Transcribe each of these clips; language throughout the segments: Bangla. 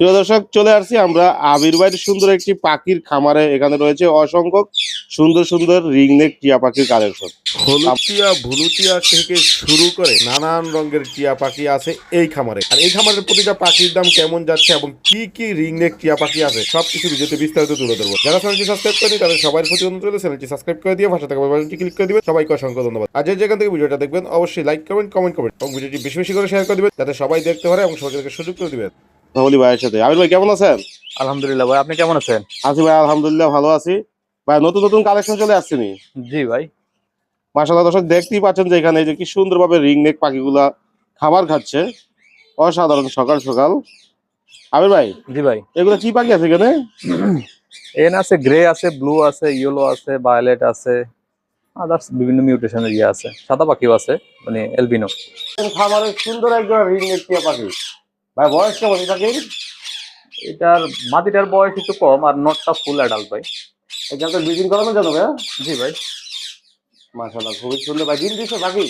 প্রিয় দর্শক, চলে আসছি আমরা আবির সুন্দর একটি পাখির খামারে। এখানে রয়েছে অসংখ্য সুন্দর সুন্দর রিংনেক টিয়া পাখির কালেকশন। হলুটিয়া, ভুলুটিয়া থেকে শুরু করে নানান রঙের টিয়া পাখি আছে এই খামারে। আর এই খামারের প্রতিটা পাখির দাম কেমন যাচ্ছে এবং কি কি রিংনেক টিয়া পাখি আছে, সবকিছু ভিডিওতে বিস্তারিত তুলে ধরবো। যারা চ্যানেলটি সাবস্ক্রাইব করেনি, তাদের সবার প্রতি অনুরোধ চ্যানেলটি সাবস্ক্রাইব করে দিয়ে ভাষা থাকা বাটনটি ক্লিক করে দিবেন। সবাইকে অসংখ্য ধন্যবাদ। আর যে যেখান থেকে ভিডিওটা দেখবেন, অবশ্যই লাইক করবেন কমেন্ট করবেন এবং ভিডিওটি বেশি বেশি করে শেয়ার করে দিবেন, যাতে সবাই দেখতে পারে এবং সবাইকে সুযোগ করে দিবেন। বলি ভাইয়ের সাথে। আবির ভাই কেমন আছেন? আলহামদুলিল্লাহ ভাই আপনি কেমন আছেন? আছি ভাই আলহামদুলিল্লাহ ভালো আছি। ভাই নতুন নতুন কালেকশন চলে আসছে নি? জি ভাই। মাসাল্লাহ দর্শক দেখতেই পাচ্ছেন যে এখানে যে কি সুন্দরভাবে রিংনেক পাখিগুলা খাবার খাচ্ছে। অসাধারণ সকাল সকাল। আবির ভাই জি ভাই। এগুলো কি পাখি আছে এখানে? এন আছে গ্রে আছে ব্লু আছে ইয়েলো আছে ভায়োলেট আছে আদার্স বিভিন্ন মিউটেশনের ইয়ে আছে। সাদা পাখিও আছে মানে এলবিনো খাবারের সুন্দর একজন রিংনেক টিয়া পাখি। ভাই বয়স কেমন পাখির এটার মাটিটার বয়স একটু কম আর নটটা ফুল অ্যাডাল্ট ভাই। এখানে তো করানো জানো ভাই? জি ভাই। মাসাল্লাহ খুবই সুন্দর ভাই। ডিম দিচ্ছে পাখি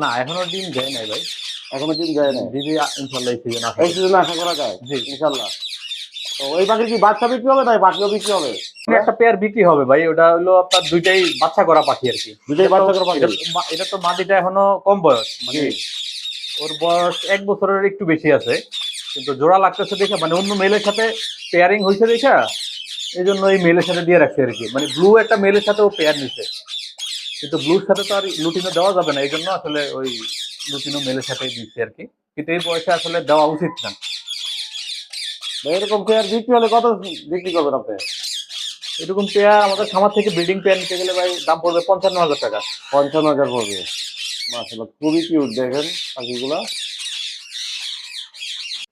না এখনও ডিম দেয় নাই ভাই। এখনও ডিম যায় নাই? দিদি ইনশাল্লাহ এই সিজন আছে এই সিজনে আশা করা যায়? জি। ইনশাল্লাহ তো ওই পাখির কি বাচ্চা বিক্রি হবে না বাকিও বিক্রি হবে? একটা পেয়ার বিক্রি হবে ভাই ওটা হলো আপনার দুইটাই বাচ্চা করা পাখি আর কি। দুইটাই বাচ্চা করা পাখি? এটা তো মাটিটা এখনও কম বয়স। মানে। ওর বয়স এক বছরের একটু বেশি আছে, কিন্তু জোড়া লাগতেছে দেখে মানে অন্য মেলের সাথে পেয়ারিং হয়েছে দেখা এই জন্য এই মেলের সাথে দিয়ে রাখছে আর কি। মানে ব্লু একটা মেলের সাথে ও পেয়ার নিছে। কিন্তু ব্লুর সাথে তো আর লুটিনো দেওয়া যাবে না এই জন্য আসলে ওই লুটিনো মেলের সাথে দিচ্ছে আর কি। কিন্তু এই বয়সে আসলে দেওয়া উচিত না। এরকম পেয়ার বিক্রি হলে কত বিক্রি করবেন আপনি? এরকম পেয়ার আমাদের খামার থেকে ব্রিডিং পেয়ার নিতে গেলে ভাই, দাম পড়বে পঞ্চান্ন হাজার টাকা। পঞ্চান্ন হাজার পড়বে। খুবই কিউট দেখেন পাখিগুলা।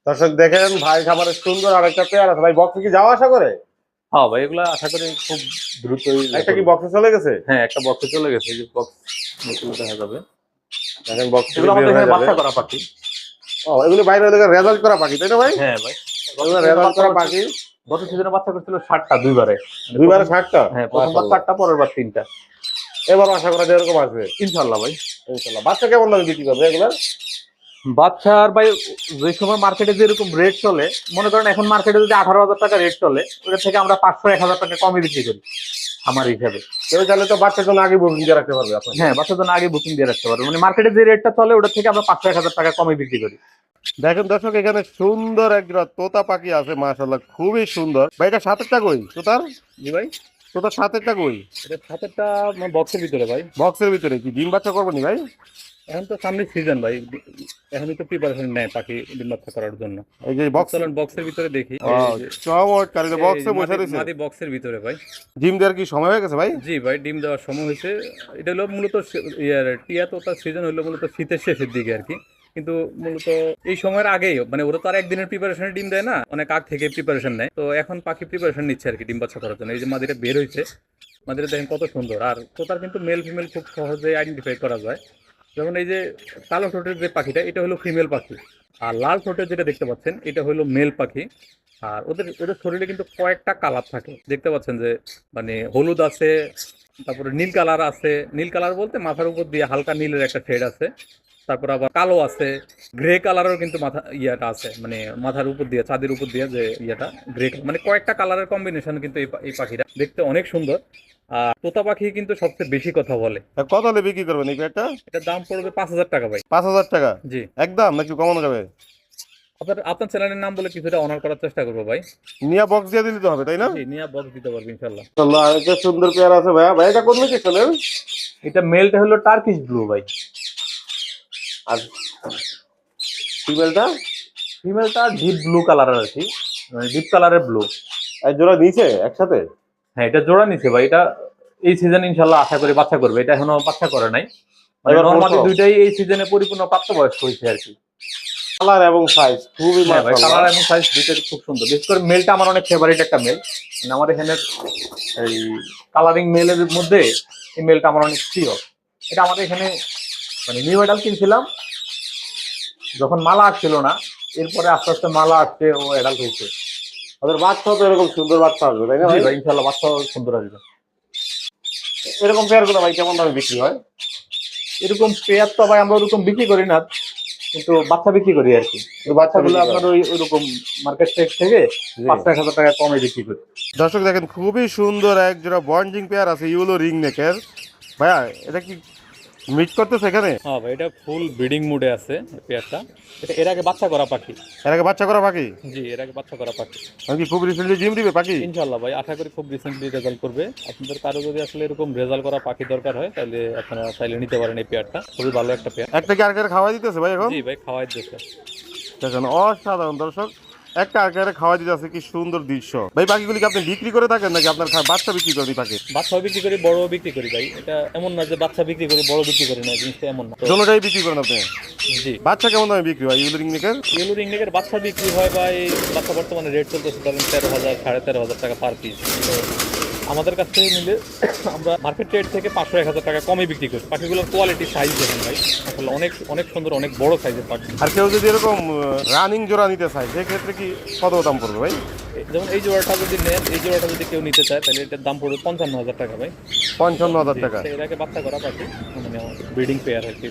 দর্শক দেখেন ভাই খাবারের সুন্দর আর একটা পেয়ার আছে। ভাই বক্সে কি যাওয়া আসা করে? হ্যাঁ ভাই এগুলো আশা করি খুব দ্রুতই একটা কি বক্সে চলে গেছে? হ্যাঁ একটা বক্সে চলে গেছে। এই যে বক্স দেখা যাবে। দেখেন বক্স এগুলো আমাদের এখানে বাচ্চা করা পাখি। ও এগুলো বাইরে রেজাল্ট করা পাখি তাই না ভাই? হ্যাঁ ভাই। এগুলো রেজাল্ট করা পাখি। গত সিজনে বাচ্চা করছিল দুইবারে। দুইবারে ষাটটা হ্যাঁ প্রথমবার ষাটটা পরের বার তিনটা। এবার আশা করা যায় এরকম আসবে। ইনশাল্লাহ ভাই ইনশাল্লাহ বাচ্চা কেমন লাগে বিক্রি করবে এগুলো বাচ্চার ভাই যে সময় মার্কেটে যেরকম রেট চলে মনে করেন এখন মার্কেটে যদি আঠারো হাজার টাকা রেট চলে ওটা থেকে আমরা পাঁচশো এক হাজার টাকা কমে বিক্রি করি আমার হিসাবে। কেউ চাইলে তো বাচ্চার জন্য আগে বুকিং দিয়ে রাখতে পারবে আপনার হ্যাঁ বাচ্চার জন্য আগে বুকিং দিয়ে রাখতে পারবে। মানে মার্কেটে যে রেটটা চলে ওটা থেকে আমরা পাঁচশো এক হাজার টাকা কমে বিক্রি করি। দেখেন দর্শক এখানে সুন্দর একটা তোতা পাখি আছে মাশাল্লাহ খুবই সুন্দর। ভাই এটা সাতেরটা কই? তোতার? জি ভাই। সাতেরটা কই এটা সাতেরটা বক্সের ভিতরে ভাই। বক্সের ভিতরে কি? ডিম বাচ্চা করব নি ভাই? এখন তো সামনে সিজন ভাই। এখনই তো প্রিপারেশন নেয় পাখি ডিম বাচ্চা করার জন্য। এই যে বক্স চলেন বক্সের ভিতরে দেখি। চমৎকার বক্সে বসে রয়েছে। মাদি বক্সের ভিতরে ভাই। ডিম দেওয়ার কি সময় হয়ে গেছে ভাই? জি ভাই ডিম দেওয়ার সময় হয়েছে। এটা হলো মূলত টিয়া তো তার সিজন হলো মূলত শীতের শেষের দিকে আর কি। কিন্তু মূলত এই সময়ের আগেই মানে ওরা তো আর একদিনের প্রিপারেশনে ডিম দেয় না, অনেক আগ থেকে প্রিপারেশন নেয়। তো এখন পাখি প্রিপারেশন নিচ্ছে আর কি ডিম বাচ্চা করার জন্য। এই যে মাদিটা বের হয়েছে মাদিটা দেখেন কত সুন্দর। আর তোতার কিন্তু মেল ফিমেল খুব সহজে আইডেন্টিফাই করা যায়। যেমন এই যে কালো ঠোঁটের যে পাখিটা, এটা হলো ফিমেল পাখি। আর লাল ঠোঁটের যেটা দেখতে পাচ্ছেন, এটা হলো মেল পাখি। আর ওদের ওদের শরীরে কিন্তু কয়েকটা কালার থাকে। দেখতে পাচ্ছেন যে মানে হলুদ আছে তারপরে নীল কালার আছে। নীল কালার বলতে মাথার উপর দিয়ে হালকা নীলের একটা শেড আছে। তারপর আবার কালো আছে। গ্রে কালারের কিন্তু মাথা ইয়াটা আছে। মানে মাথার উপর দিয়ে চাঁদের উপর দিয়ে যে ইয়েটা গ্রে মানে কয়েকটা কালারের কম্বিনেশন কিন্তু এই পাখিটা দেখতে অনেক সুন্দর। আর তোতা পাখি কিন্তু সবচেয়ে বেশি কথা বলে। কত হলে বিক্রি করবেন এই এটার দাম পড়বে পাঁচ হাজার টাকা ভাই। পাঁচ হাজার টাকা? জি। একদম? নাকি কমানো যাবে? আপনার আপনার চ্যানেলের নাম বলে কিছুটা অনার করার চেষ্টা করব ভাই। নিয়া বক্স দিয়ে দিলে তো হবে তাই না? জি নিয়ে বক্স দিতে পারব ইনশাল্লাহ আল্লাহ এটা সুন্দর পেয়ার আছে ভাইয়া। ভাই এটা কোন লোকেশনের এটা মেলটা হলো টার্কিশ ব্লু ভাই। আর ফিমেলটা ফিমেলটা ডিপ ব্লু কালারের আর কি মানে ডিপ কালারের ব্লু এক জোড়া নিচে একসাথে? হ্যাঁ এটা জোড়া নিছে ভাই। এটা এই সিজন ইনশাল্লাহ আশা করি বাচ্চা করবে। এটা এখনও বাচ্চা করে নাই। মানে নর্মালি দুইটাই এই সিজনে পরিপূর্ণ প্রাপ্তবয়স্ক হয়েছে আর কি। কালার এবং সাইজ খুবই হ্যাঁ কালার এবং সাইজ দুইটাই খুব সুন্দর। বিশেষ করে মেলটা আমার অনেক ফেভারিট একটা মেল মানে আমার এখানে এই কালারিং মেলের মধ্যে এই মেলটা আমার অনেক প্রিয়। এটা আমাদের এখানে মানে নিউ মেডাল কিনছিলাম। যখন মালা আসছিল না এরপরে আস্তে আস্তে মালা আসছে ও অ্যাডাল্ট হয়েছে। ওদের বাচ্চাও তো এরকম সুন্দর বাচ্চা আসবে তাই না ভাই? ইনশাল্লাহ বাচ্চা সুন্দর আসবে। এরকম পেয়ারগুলো ভাই কেমন দামে বিক্রি হয়? এরকম পেয়ার তো ভাই আমরা ওরকম বিক্রি করি না। কিন্তু বাচ্চা বিক্রি করি আর কি। বাচ্চাগুলো আপনার ওই ওইরকম মার্কেট প্রাইস থেকে পাঁচ এক হাজার টাকা কমে বিক্রি করি। দর্শক দেখেন খুবই সুন্দর একজোড়া বন্ডিং পেয়ার আছে ইউলো রিং নেকের ভাইয়া এটা কি মিট করতেছে এখানে? হ্যাঁ ভাই এটা ফুল ব্রিডিং মুডে আছে পেয়ারটা। এটা এর আগে বাচ্চা করা পাখি। এর আগে বাচ্চা করা পাখি? জি এর আগে বাচ্চা করা পাখি। আমি কি খুব রিসেন্টলি জিম দিবে পাখি? ইনশাল্লাহ ভাই আশা করি খুব রিসেন্টলি রেজাল্ট করবে। আপনাদের কারও যদি আসলে এরকম রেজাল্ট করা পাখি দরকার হয় তাহলে আপনারা চাইলে নিতে পারেন এই পেয়ারটা। খুবই ভালো একটা পেয়ার। একটা কি আর খাওয়া দিতেছে ভাই এখন? জি ভাই খাওয়াই দেখেন অসাধারণ দর্শক। একটা আকারে খাওয়া দিতে আছে কি সুন্দর দৃশ্য। ভাই পাখিগুলিকে আপনি বিক্রি করে থাকেন নাকি আপনার বাচ্চা বিক্রি করেন পাখি বাচ্চা বিক্রি করি বড় বিক্রি করি ভাই। এটা এমন না যে বাচ্চা বিক্রি করি বড় বিক্রি করি না জিনিসটা এমন না। জলটাই দোনোটাই বিক্রি করেন আপনি? জি। বাচ্চা কেমন দামে বিক্রি হয় ইউলো রিং নেকের? ইয়েলো রিংনেকের বাচ্চা বিক্রি হয় বা এই বাচ্চা বর্তমানে রেট চলতেছে ধরেন তেরো হাজার সাড়ে তেরো হাজার টাকা পার পিস আমাদের কাছ থেকে নিলে আমরা মার্কেট রেট থেকে পাঁচশো এক হাজার টাকা কমে বিক্রি করি। পাখিগুলোর কোয়ালিটি সাইজ দেখেন ভাই। আসলে অনেক অনেক সুন্দর অনেক বড় সাইজের পাখি। আর কেউ যদি এরকম রানিং জোড়া নিতে চায় সেক্ষেত্রে কি কত দাম পড়বে ভাই? যেমন এই জোড়াটা যদি নেন এই জোড়াটা যদি কেউ নিতে চায় তাহলে এটার দাম পড়বে পঞ্চান্ন হাজার টাকা ভাই। পঞ্চান্ন হাজার টাকা। আগে বাচ্চা করা পাখি মানে ব্রিডিং পেয়ার আর কি।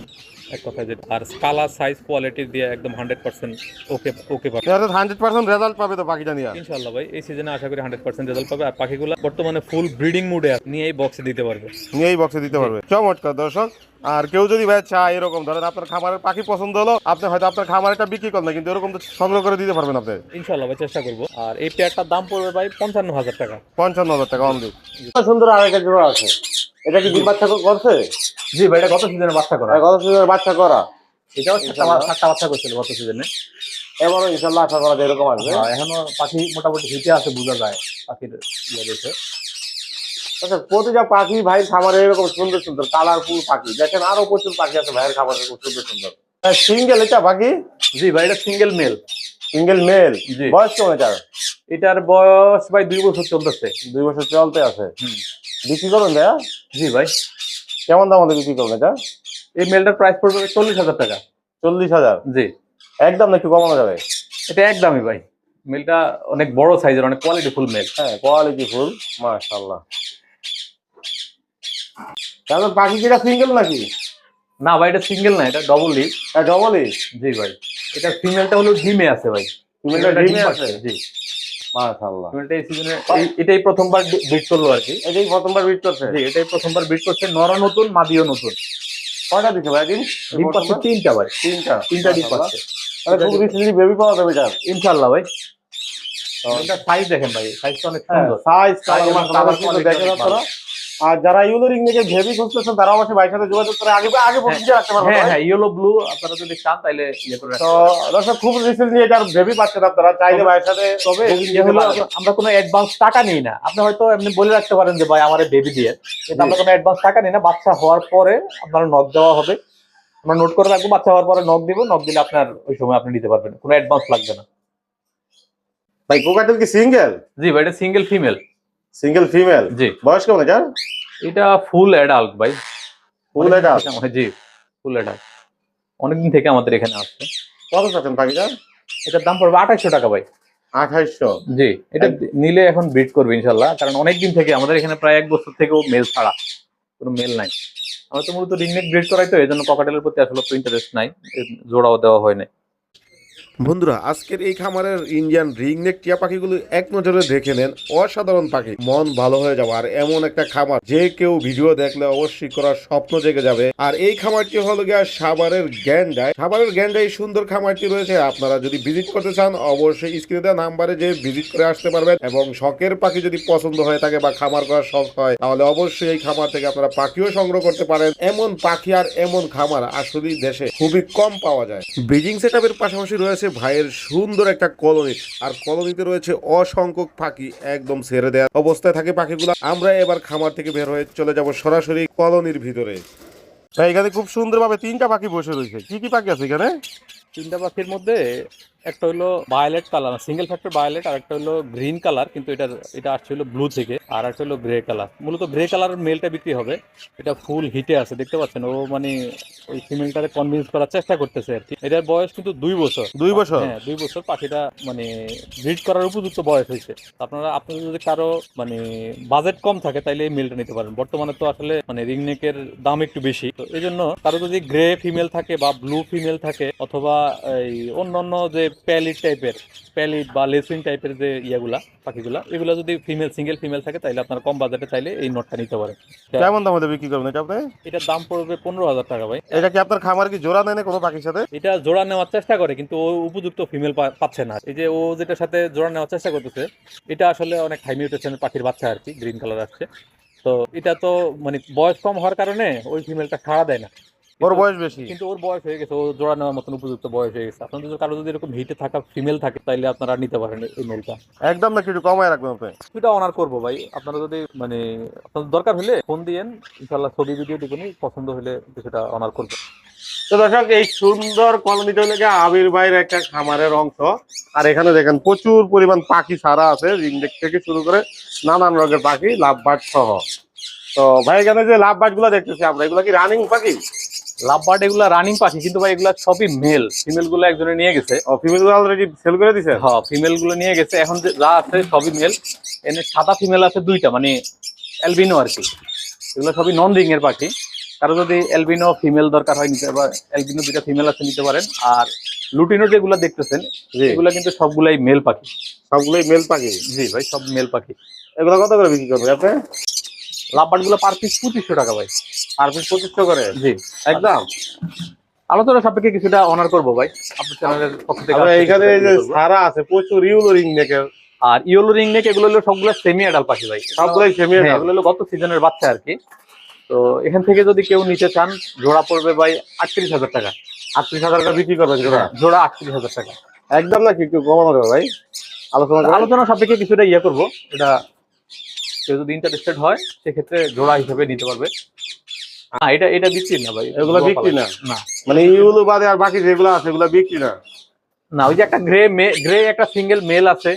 এক কথায় যে আর কালার সাইজ কোয়ালিটি দিয়ে একদম হান্ড্রেড পার্সেন্ট ওকে ওকে পাবে। হান্ড্রেড পার্সেন্ট রেজাল্ট পাবে তো পাখিটা নিয়ে। ইনশাল্লাহ ভাই এই সিজনে আশা করি হান্ড্রেড পার্সেন্ট রেজাল্ট পাবে। আর পাখিগুলো বর্তমানে ফুল ব্রিডিং মুডে নিয়ে এই বক্সে দিতে পারবে। নিয়েই বক্সে দিতে পারবে। চমৎকার দর্শক। আর কেউ যদি ভাই চায় এরকম ধরেন আপনার খামারের পাখি পছন্দ হলো আপনি হয়তো আপনার খামারটা বিক্রি করেন কিন্তু এরকম তো সংগ্রহ করে দিতে পারবেন আপনি। ইনশাল্লাহ ভাই চেষ্টা করব। আর এই পেয়ারটার দাম পড়বে ভাই পঞ্চান্ন হাজার টাকা। পঞ্চান্ন হাজার টাকা অনলি সুন্দর আরেকটা জোড়া আছে। এটা কি ডিম বাচ্চা করছে? জি ভাই এটা গত সিজনে বাচ্চা করা। কত সুন্দর বাচ্চা করা। এটাও সাতটা বাচ্চা করছিল গত সিজনে এবারও ইনশাল্লাহ আশা করা যায় এরকম আসবে। এখনও পাখি মোটামুটি হিটে আছে বোঝা যায় পাখির ইয়ে দেখে। আচ্ছা প্রতিটা পাখি ভাই খামারে এরকম সুন্দর সুন্দর কালারফুল পাখি। দেখেন আরও প্রচুর পাখি আছে ভাইয়ের খামারে খুব সুন্দর সুন্দর। সিঙ্গেল এটা পাখি? জি ভাই এটা সিঙ্গেল মেল সিঙ্গেল মেল। বয়স কেমন এটার? এটার বয়স ভাই দুই বছর চলতেছে। দুই বছর চলতে আছে। বিক্রি করবেন ভাইয়া? জি ভাই। কেমন দাম হলে বিক্রি করবেন এটা? এই মেলটার প্রাইস পড়বে চল্লিশ হাজার টাকা। চল্লিশ হাজার? জি। একদম না একটু কমানো যাবে? এটা একদমই ভাই। মেলটা অনেক বড় সাইজের অনেক কোয়ালিটি ফুল মেল হ্যাঁ কোয়ালিটি ফুল মাশাল্লাহ তাহলে পাখি যেটা সিঙ্গেল নাকি? না ভাই এটা সিঙ্গেল না এটা ডবল লিভ হ্যাঁ ডবলই জি ভাই। এটা ফিমেলটা হলো ডিমে আছে ভাই। ফিমেলটা ডিমে আছে? জি। মাশাল্লাহ ফিমেলটা এই সিজনে এটাই প্রথমবার বিট করল আর কি। এটাই প্রথমবার বিট করছে? জি এটাই প্রথমবার বিট করছে। নরা নতুন মাদিও নতুন। কয়টা দিচ্ছে ভাই ডিম ডিম পাচ্ছে তিনটা ভাই। তিনটা। তিনটা ডিম পাচ্ছে তাহলে খুব রিসেন্টলি বেবি পাওয়া যাবে এটা ইনশাল্লাহ ভাই। এটা সাইজ দেখেন ভাই। সাইজটা অনেক সুন্দর। সাইজ দেখেন আপনারা আর যারা ইউলোরিং নিয়ে ভেবি খুঁজতেছেন তারা অবশ্যই ভাইয়ের সাথে যোগাযোগ করে আগে আগে রাখতে পারবেন হ্যাঁ হ্যাঁ ইয়েলো ব্লু আপনারা যদি চান তাহলে ইয়ে করে তো দর্শক খুব রিসেন্টলি এটার ভেবি পাচ্ছেন আপনারা চাইলে ভাইয়ের সাথে তবে ইয়ে। আমরা কোনো অ্যাডভান্স টাকা নিই না। আপনি হয়তো এমনি বলে রাখতে পারেন যে ভাই আমার বেবি দিয়ে। কিন্তু আমরা কোনো অ্যাডভান্স টাকা নিই না। বাচ্চা হওয়ার পরে আপনার নক দেওয়া হবে। আমরা নোট করে রাখব বাচ্চা হওয়ার পরে নক দিব। নক দিলে আপনার ওই সময় আপনি নিতে পারবেন। কোনো অ্যাডভান্স লাগবে না। ভাই কোকাটেল কি সিঙ্গেল জি ভাই এটা সিঙ্গেল ফিমেল সিঙ্গেল ফিমেল জি। বয়স কেমন এটা এটা ফুল অ্যাডাল্ট ভাই। ফুল এটা জি ফুল অ্যাডাল্ট অনেকদিন থেকে আমাদের এখানে আসছে। কত চাচ্ছেন পাখিটা? এটার দাম পড়বে আঠাইশশো টাকা ভাই। আঠাইশশো? জি এটা নিলে এখন বিট করবে ইনশাল্লাহ কারণ অনেকদিন থেকে আমাদের এখানে প্রায় এক বছর থেকেও মেল ছাড়া কোনো মেল নাই। আমরা তো মূলত রিংনেক ব্রিড করাই তো এই জন্য ককাটেলের প্রতি আসলে তো ইন্টারেস্ট নাই জোড়াও দেওয়া হয় নাই। বন্ধুরা, আজকের এই খামারের ইন্ডিয়ান রিংনেক টিয়া পাখিগুলো এক নজরে দেখে নেন। অসাধারণ পাখি, মন ভালো হয়ে যাবে। আর এমন একটা খামার, যে কেউ ভিডিও দেখলে অবশ্যই করার স্বপ্ন জেগে যাবে। আর এই খামারটি হলো গিয়া সাভারের গ্যান্ডায় সাভারের গ্যান্ডায় সুন্দর খামারটি রয়েছে। আপনারা যদি ভিজিট করতে চান, অবশ্যই স্ক্রিনে দেওয়া নাম্বারে যে ভিজিট করে আসতে পারবেন। এবং শখের পাখি যদি পছন্দ হয়ে থাকে বা খামার করার শখ হয়, তাহলে অবশ্যই এই খামার থেকে আপনারা পাখিও সংগ্রহ করতে পারেন। এমন পাখি আর এমন খামার আসলেই দেশে খুবই কম পাওয়া যায়। ব্রিডিং সেট পাশাপাশি রয়েছে ভাইয়ের সুন্দর একটা কলোনি। আর কলোনিতে রয়েছে অসংখ্য পাখি একদম ছেড়ে দেওয়া অবস্থায় থাকে পাখিগুলো। আমরা এবার খামার থেকে বের হয়ে চলে যাব সরাসরি কলোনির ভিতরে। এখানে খুব সুন্দরভাবে তিনটা পাখি বসে রয়েছে। কি কি পাখি আছে এখানে? তিনটা পাখির মধ্যে একটা হলো violet colour single factor violet আর একটা হলো গ্রিন কালার কিন্তু এটা এটা আসছে হলো ব্লু থেকে আর একটা হলো গ্রে কালার মূলত গ্রে কালার মেলটা বিক্রি হবে। এটা ফুল হিটে আছে দেখতে পাচ্ছেন? ও মানে ওই ফিমেলটাকে কনভিন্স করার চেষ্টা করতেছে আর কি। এটার বয়স কিন্তু দুই বছর। দুই বছর? হ্যাঁ দুই বছর। পাখিটা মানে ব্রিড করার উপযুক্ত বয়স হয়েছে। আপনারা আপনাদের যদি কারও মানে বাজেট কম থাকে তাইলে এই মেলটা নিতে পারেন। বর্তমানে তো আসলে মানে রিংনেকের দাম একটু বেশি। তো এই জন্য কারও যদি গ্রে ফিমেল থাকে বা ব্লু ফিমেল থাকে অথবা এই অন্যান্য যে প্যালিড টাইপের প্যালিড বা লেসুইং টাইপের যে ইয়াগুলা পাখিগুলা এগুলো যদি ফিমেল সিঙ্গেল ফিমেল থাকে তাইলে আপনারা কম বাজেটে চাইলে এই নোটটা নিতে পারেন। কেমন দাম বিক্রি করবেন এটা আপনি? এটার দাম পড়বে পনেরো হাজার টাকা ভাই। এটা কি আপনার খামার কি জোড়া নেয় না কোনো পাখির সাথে? এটা জোড়া নেওয়ার চেষ্টা করে কিন্তু ও উপযুক্ত ফিমেল পাচ্ছে না। এই যে ও যেটার সাথে জোড়া নেওয়ার চেষ্টা করতেছে এটা আসলে অনেক হাই মিউটেশনের পাখির বাচ্চা আর কি গ্রিন কালার আসছে। তো এটা তো মানে বয়স কম হওয়ার কারণে ওই ফিমেলটা সাড়া দেয় না। ওর বয়স বেশি। কিন্তু ওর বয়স হয়ে গেছে ও জোড়া নেওয়ার মতন উপযুক্ত বয়স হয়ে গেছে। আপনাদের কারও যদি এরকম হিটে থাকা ফিমেল থাকে তাইলে আপনারা নিতে পারেন এই মেলটা একদম না কিছু কমায় রাখবেন আপনি সেটা অনার করব ভাই। আপনারা যদি মানে আপনাদের দরকার হলে ফোন দিয়েন ইনশাল্লাহ ছবি ভিডিও দিবেনি পছন্দ হলে সেটা অনার করব। তো দর্শক এই সুন্দর কলোনিটা হলো আবির ভাইয়ের একটা খামারের অংশ। আর এখানে দেখেন প্রচুর পরিমাণ পাখি সারা আছে রিংডেক থেকে শুরু করে নানান রঙের পাখি লাভবাট সহ। তো ভাই এখানে যে লাভবাটগুলো দেখতেছি আমরা এগুলো কি রানিং পাখি? লাভ বার্ড এগুলা রানিং পাখি কিন্তু ভাই এগুলা সবই মেল ফিমেলগুলো একজনে নিয়ে গেছে। ও ফিমেলগুলো অলরেডি সেল করে দিছে? হ্যাঁ ফিমেলগুলো নিয়ে গেছে। এখন যা আছে সবই মেল এনে সাদা ফিমেল আছে দুইটা মানে অ্যালবিনো আর কি। এগুলো সবই নন রিং এর পাখি। কারও যদি অ্যালবিনো ফিমেল দরকার হয় নিতে বা অ্যালবিনো দুইটা ফিমেল আছে নিতে পারেন। আর লুটিনো যেগুলো দেখতেছেন এগুলো কিন্তু সবগুলাই মেল পাখি। সবগুলোই মেল পাখি? জি ভাই সব মেল পাখি। এগুলো কত করে বিক্রি করবে আপনি? লাভবার্ডগুলো পার পিস পঁচিশশো টাকা ভাই। আর পিস পঁচিশশো করে? জি। একদম? আলোচনা সাপেক্ষে কিছুটা অনার করব ভাই আপনার চ্যানেলের পক্ষ থেকে এখানে যে সারা আছে প্রচুর ইউলো রিং নেকের আর ইয়েলো রিং নেক এগুলো হলো সবগুলো সেমি অ্যাডাল পাখি ভাই। সবগুলোই সেমি হ্যাঁ, এগুলো হলো গত সিজনের বাচ্চা আর কি। তো এখান থেকে যদি কেউ নিতে চান জোড়া পড়বে ভাই আটত্রিশ হাজার টাকা। আটত্রিশ হাজার টাকা বিক্রি করবেন জোড়া? জোড়া আটত্রিশ হাজার টাকা। একদম না কি একটু কমানো যাবে ভাই? আলোচনা। আলোচনা সাপেক্ষে কিছুটা ইয়ে করব। এটা কেউ যদি ইন্টারেস্টেড হয় সেক্ষেত্রে জোড়া হিসেবে নিতে পারবে। হ্যাঁ এটা এটা বিক্রি না ভাই এগুলো বিক্রি না? না। মানে ইউলো বাদে আর বাকি যেগুলো আছে এগুলো বিক্রি না? না ওই যে একটা গ্রে গ্রে একটা সিঙ্গেল মেল আছে।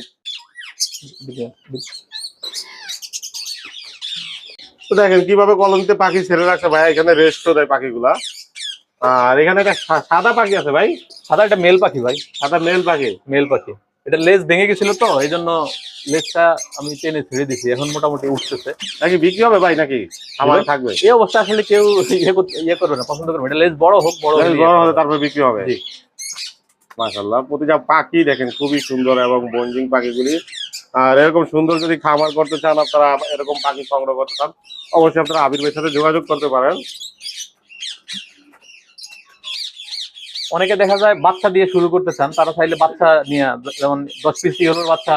তো দেখেন কীভাবে কলমতে পাখি ছেড়ে রাখছে ভাই এখানে রেস্টও দেয় পাখিগুলা। আর এখানে একটা সাদা পাখি আছে ভাই। সাদা একটা মেল পাখি ভাই। সাদা মেল পাখি। মেল পাখি। এটা লেজ ভেঙে গেছিল তো এই জন্য লেজটা আমি টেনে ছেড়ে দিছি এখন মোটামুটি উঠতেছে। নাকি বিক্রি হবে ভাই নাকি? আমার থাকবে। এই অবস্থা আসলে কেউ ইয়ে ইয়ে করবে না পছন্দ করবে এটা লেজ বড় হোক বড় বড় ইয়ে হলে তারপর বিক্রি হবে। মাশাল্লাহ প্রতিটা পাখি দেখেন খুবই সুন্দর এবং বঞ্জিং পাখিগুলি। আর এরকম সুন্দর যদি খামার করতে চান আপনারা এরকম পাখি সংগ্রহ করতে চান অবশ্যই আপনারা আবির ভাইয়ের সাথে যোগাযোগ করতে পারেন। অনেকে দেখা যায় বাচ্চা দিয়ে শুরু করতে চান, তারা চাইলে বাচ্চা নিয়ে, যেমন দশ পিস ইয়েলোর বাচ্চা,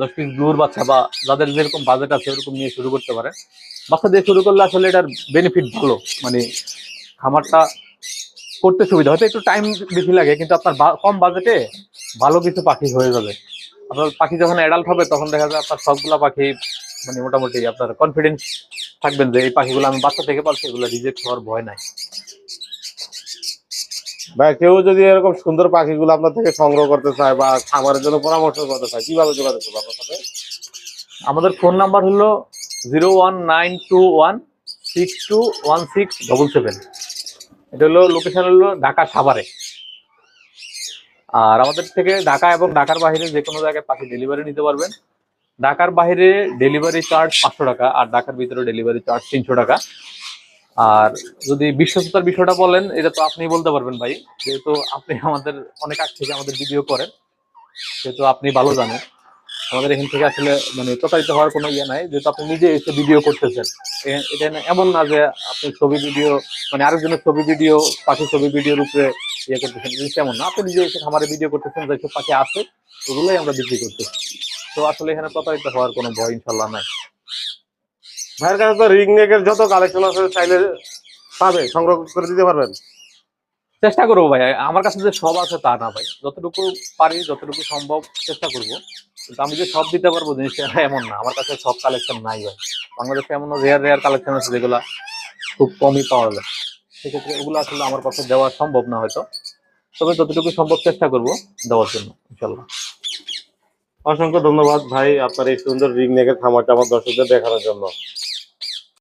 দশ পিস ব্লুর বাচ্চা বা যাদের যেরকম বাজেট আছে ওরকম নিয়ে শুরু করতে পারে। বাচ্চা দিয়ে শুরু করলে আসলে এটার বেনিফিট ভালো মানে খামারটা করতে সুবিধা, হয়তো একটু টাইম বেশি লাগে, কিন্তু আপনার কম বাজেটে ভালো কিছু পাখি হয়ে যাবে। আপনার পাখি যখন অ্যাডাল্ট হবে, তখন দেখা যায় আপনার সবগুলা পাখি মানে মোটামুটি আপনার কনফিডেন্স থাকবেন যে এই পাখিগুলো আমি বাচ্চা থেকে পাচ্ছি এগুলো রিজেক্ট হওয়ার ভয় নাই। ভাই, কেউ যদি এরকম সুন্দর পাখিগুলো আপনার থেকে সংগ্রহ করতে চায় বা খামারের জন্য পরামর্শ করতে চায়, কীভাবে যোগাযোগ করবে আপনার সাথে? আমাদের ফোন নাম্বার হলো zero one nine two one six two one six double seven. এটা হলো লোকেশন হলো ঢাকা সাভারে। আর আমাদের থেকে ঢাকা এবং ঢাকার বাইরে যে কোনো জায়গায় পাখি ডেলিভারি নিতে পারবেন। ঢাকার বাইরে ডেলিভারি চার্জ পাঁচশো টাকা আর ঢাকার ভিতরে ডেলিভারি চার্জ তিনশো টাকা। আর যদি বিশ্বস্ততার বিষয়টা বলেন, এটা তো আপনি বলতে পারবেন ভাই। যেহেতু আপনি আমাদের, অনেক আগ থেকে আমাদের ভিডিও করেন, সেহেতু আপনি ভালো জানেন। আমাদের এখান থেকে আসলে মানে প্রতারিত হওয়ার কোনো ইয়ে নাই, যেহেতু আপনি নিজে এসে ভিডিও করতেছেন। এটা এমন না যে আপনি ছবি ভিডিও মানে আরেকজনের ছবি ভিডিও পাখি ছবি ভিডিওর উপরে ইয়ে করতেছেন জিনিসটা এমন না। আপনি নিজে এসে খামারে ভিডিও করতেছেন যেসব পাখি আছে, ওগুলোই আমরা বিক্রি করতেছি। তো আসলে এখানে প্রতারিত হওয়ার কোনো ভয় ইনশাল্লাহ নাই। ভাইয়ের কাছে তো রিং নেকের যত কালেকশন আছে চাইলে পাবে সংগ্রহ করে দিতে পারবেন। চেষ্টা করব ভাই আমার কাছে যে সব আছে তা না ভাই। যতটুকু পারি যতটুকু সম্ভব চেষ্টা করব। কিন্তু আমি যে সব দিতে পারব জিনিসটা এমন না। আমার কাছে সব কালেকশন নাই ভাই। বাংলাদেশে এমন রেয়ার রেয়ার কালেকশন আছে যেগুলা খুব কমই পাওয়া যায়। সেক্ষেত্রে ওগুলো আসলে আমার কাছে দেওয়া সম্ভব না হয়তো। তবে যতটুকু সম্ভব চেষ্টা করব দেওয়ার জন্য ইনশাল্লাহ অসংখ্য ধন্যবাদ ভাই আপনার এই সুন্দর রিং নেকের খামারটা আমার দর্শকদের দেখানোর জন্য।